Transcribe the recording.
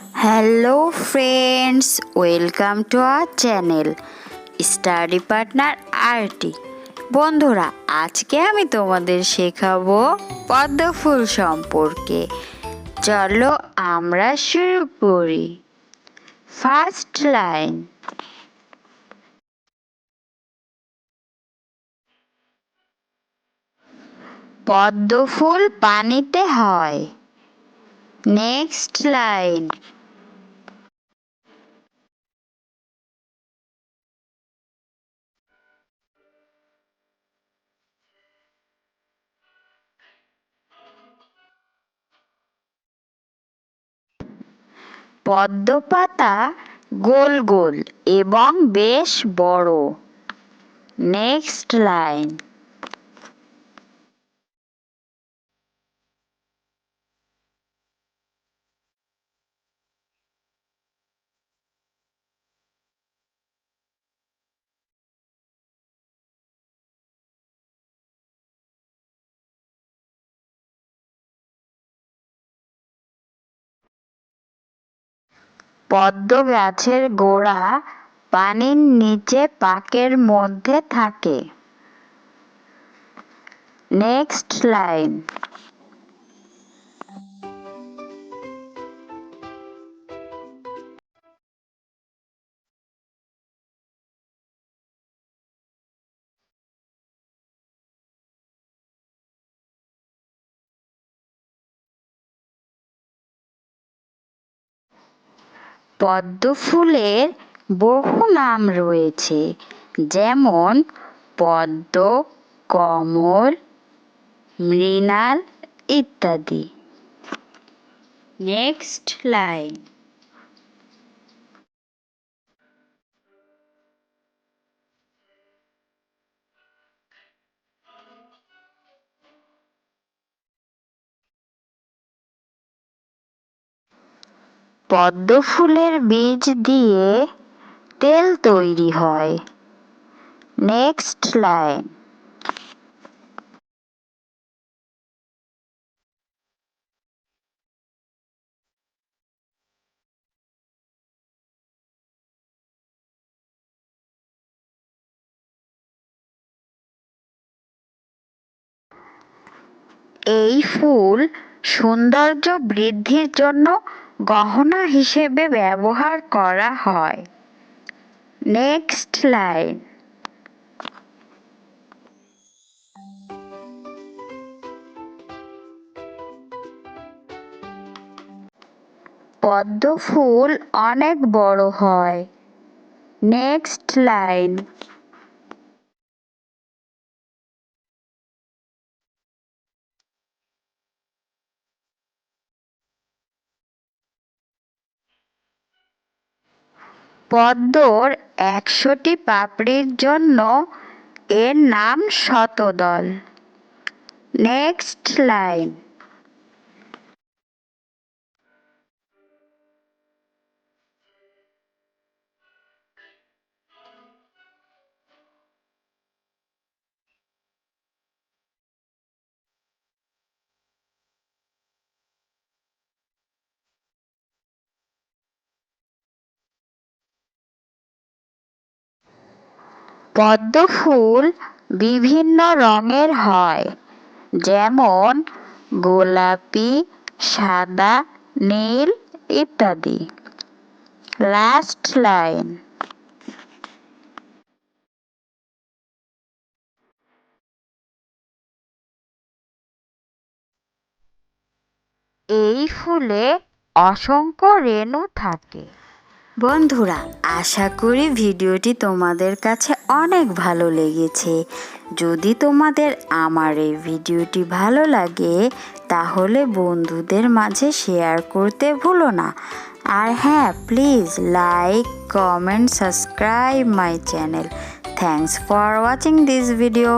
Hello friends welcome to our channel study partner RT বন্ধুরা, আজকে আমি তোমাদের শেখাবো পদ্ম ফুল সম্পর্কে। চলো আমরা শুরু করি। ফার্স্ট লাইন পদ্ম ফুল পানিতে হয়। নেক্সট লাইন পদ্ম পাতা গোল গোল এবং বেশ বড়। নেক্সট লাইন পদ্ম গাছের গোড়া পানির নিচে পাকের মধ্যে থাকে। নেক্সট লাইন পদ্ম ফুলের বহু নাম রয়েছে যেমন পদ্ম কমল মৃণাল ইত্যাদি। নেক্সট লাইন পদ্ম ফুলের বীজ দিয়ে তেল তৈরি হয়। Next line. এই ফুল সৌন্দর্য বৃদ্ধির জন্য গহনা হিসেবে ব্যবহার করা হয়। নেক্সট লাইন পদ্ম ফুল অনেক বড় হয়। নেক্সট লাইন পদ্মর একশোটি পাপড়ির জন্য এর নাম শতদল। নেক্সট লাইন পদ্ম ফুল বিভিন্ন রঙের হয়, যেমন গোলাপি, সাদা, নীল ইত্যাদি। লাস্ট লাইন এই ফুলে অসংখ্য রেণু থাকে। বন্ধুরা, আশা করি ভিডিওটি তোমাদের কাছে অনেক ভালো লেগেছে। যদি তোমাদের আমার এই ভিডিওটি ভালো লাগে, তাহলে বন্ধুদের মাঝে শেয়ার করতে ভুলো না। আর হ্যাঁ please like, comment, subscribe my channel. Thanks for watching this video.